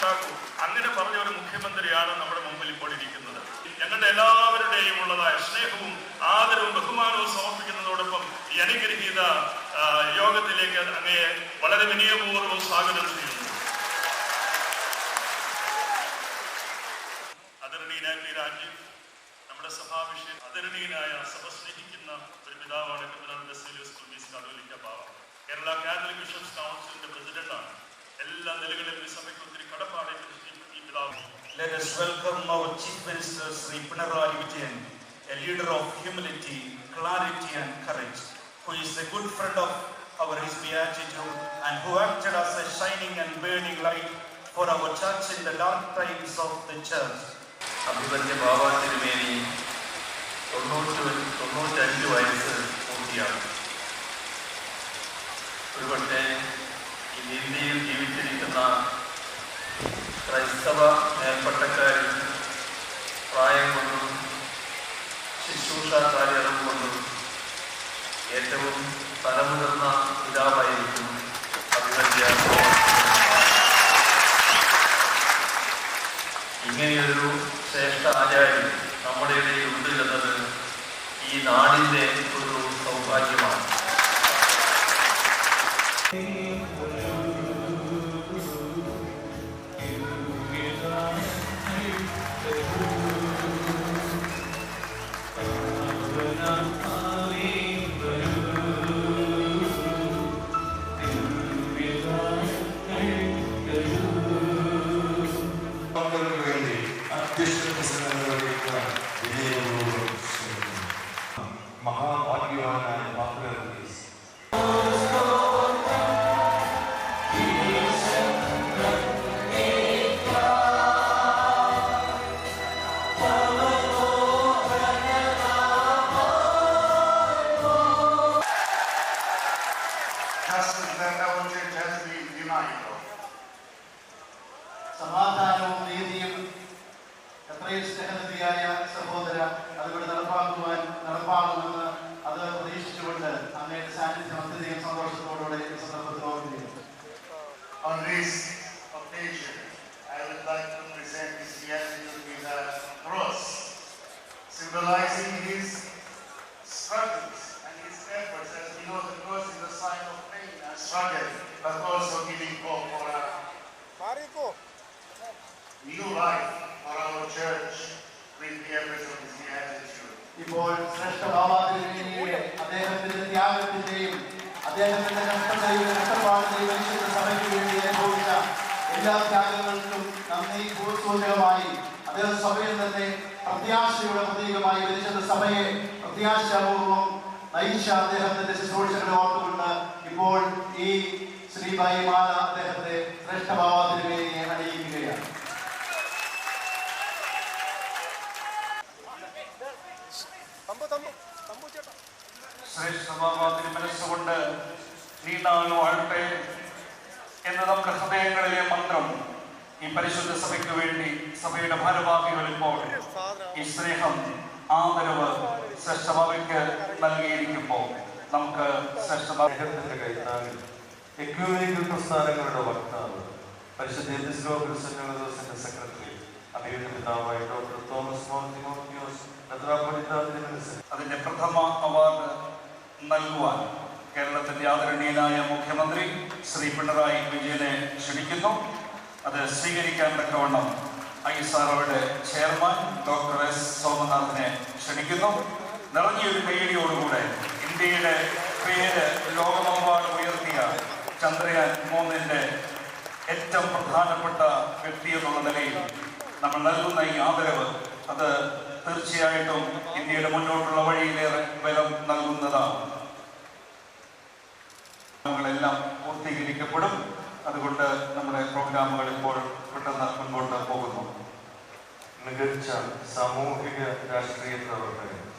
ഉണ്ടാക്കൂ. അങ്ങനെ പറഞ്ഞ ഒരു മുഖ്യമന്ത്രിയാണ് നമ്മുടെ മുമ്പിൽ ഇപ്പോൾ ഇരിക്കുന്നത്. ഞങ്ങളുടെ എല്ലാവരുടെയും ഉള്ളതായ സ്നേഹവും ആദരവും ബഹുമാനവും സമർപ്പിക്കുന്നതോടൊപ്പം ഈ അനുഗ്രഹീത യോഗത്തിലേക്ക് അങ്ങയെ വളരെ വിനയപൂർവം സ്വാഗതം ചെയ്യുന്നു. ആദരണീയനായ പി നമ്മുടെ സഭാവിഷയം ആദരണീയനായ സഭ സ്നേഹിക്കുന്ന ഒരു പിതാവാണ് കേരള കാത്തലിക് ബിഷപ്സ് കൗൺസിലിന്റെ പ്രസിഡന്റാണ്. എല്ലാ നിലകളിലും Let us welcome our Chief Minister Sri Pinarayi Vijayan, a leader of humility, clarity and courage, who is a good friend of our His Beatitude and who acted as a shining and burning light for our church in the dark times of the church. അഭിമന്യ ബാബ തിരുമേനി തൊണ്ണൂറ്റി തൊണ്ണൂറ്റഞ്ച് വയസ്സ് പൂർത്തിയാകും ഒരുപക്ഷെ ഈ ഇന്ത്യയിൽ ജീവിച്ചിരിക്കുന്ന ക്രൈസ്തവ മേൽപ്പട്ടക്കാരിൽ പ്രായം കൊണ്ടും ശുശ്രൂഷാകാര്യവും കൊണ്ടും ഏറ്റവും തലമുതിർന്ന പിതാവായിരിക്കും അഭിമന്യ ഇങ്ങനെയൊരു ശ്രേഷ്ഠ ആചാര്യൻ നമ്മുടെ ഇടയിൽ ഉണ്ട് എന്നത് ഈ നാടിന്റെ ഒരു സൗഭാഗ്യമാണ്. മഹാഭാഗ്യവാനായ പാത്രം just as the our church has been united. സമാധാനവും നീതിയും എത്രയും സ്നേഹനിധിയായ this occasion, I would like to present his beatitude with a cross, symbolizing his struggles and his efforts. As we know, the cross is a sign of pain and struggle, but also giving hope for a new life for our church with the efforts of his beatitude. ഇപ്പോൾ ശ്രേഷ്ഠ ബാബാതിരുമേനിയുടെ അദ്ദേഹത്തിന്റെ ത്യാഗത്തിന്റെയും അദ്ദേഹത്തിന്റെ കഷ്ടതയും കഷ്ടപ്പാടിന്റെയും എല്ലാ ത്യാഗങ്ങൾക്കും നന്ദി സൂചകമായി അദ്ദേഹം സഭയിൽ തന്നെ പ്രത്യാശയുടെ പ്രതീകമായി വിളിച്ചത് സഭയെ പ്രത്യാശാപൂർവം നയിച്ച അദ്ദേഹത്തിന്റെ ശുശ്രൂഷകളെ ഓർത്തുകൊണ്ട് ഇപ്പോൾ ഈ ശ്രീബായി മാല അദ്ദേഹത്തെ ശ്രേഷ്ഠ ബാബാതിരുമേനിയെ അണിയിക്കുകയാണ്. ശ്രേഷ്ഠമാവാതിന് മനസ്സുകൊണ്ട് നീണ്ടാലും വാഴട്ടെ എന്ന് നമ്മുടെ ഹൃദയങ്ങളിലെ മന്ത്രം ഈ പരിശുദ്ധ സഭയ്ക്ക് വേണ്ടി സഭയുടെ ഭാരവാഹികൾ ഇപ്പോൾ ഈ സ്നേഹം ആദരവ് ശ്രേഷ്ഠഭാവയ്ക്ക് നൽകിയിരിക്കുമ്പോൾ നമുക്ക് പ്രസ്ഥാനങ്ങളുടെ വക്താവ് പരിശുദ്ധ സെക്രട്ടറി അതിന്റെ പ്രഥമ അവാർഡ് നൽകുവാൻ കേരളത്തിന്റെ ആദരണീയനായ മുഖ്യമന്ത്രി ശ്രീ പിണറായി വിജയനെ ക്ഷണിക്കുന്നു. അത് സ്വീകരിക്കാൻ തക്കവണ്ണം ഐ എസ് ആർഒയുടെ ചെയർമാൻ ഡോക്ടർ എസ് സോമനാഥിനെ ക്ഷണിക്കുന്നു. നിറഞ്ഞൊരു കൈയടിയോടുകൂടെ ഇന്ത്യയുടെ പേര് ലോകമെമ്പാടും ഉയർത്തിയ ചന്ദ്രയാൻ മൂന്നിന്റെ ഏറ്റവും പ്രധാനപ്പെട്ട വ്യക്തി എന്നുള്ള നിലയിൽ നമ്മൾ നൽകുന്ന ഈ ആദരവ് അത് തീർച്ചയായിട്ടും ഇന്ത്യയുടെ മുന്നോട്ടുള്ള വഴിയിലേറെ ബലം നൽകുന്നതാണ്. പ്രോഗ്രാമുകളെല്ലാം പൂർത്തീകരിക്കപ്പെടും. അതുകൊണ്ട് നമ്മുടെ പ്രോഗ്രാമുകൾ ഇപ്പോൾ പെട്ടെന്ന് മുൻപോട്ട് പോകുന്നു. മികച്ച സാമൂഹിക രാഷ്ട്രീയ പ്രവർത്തകൻ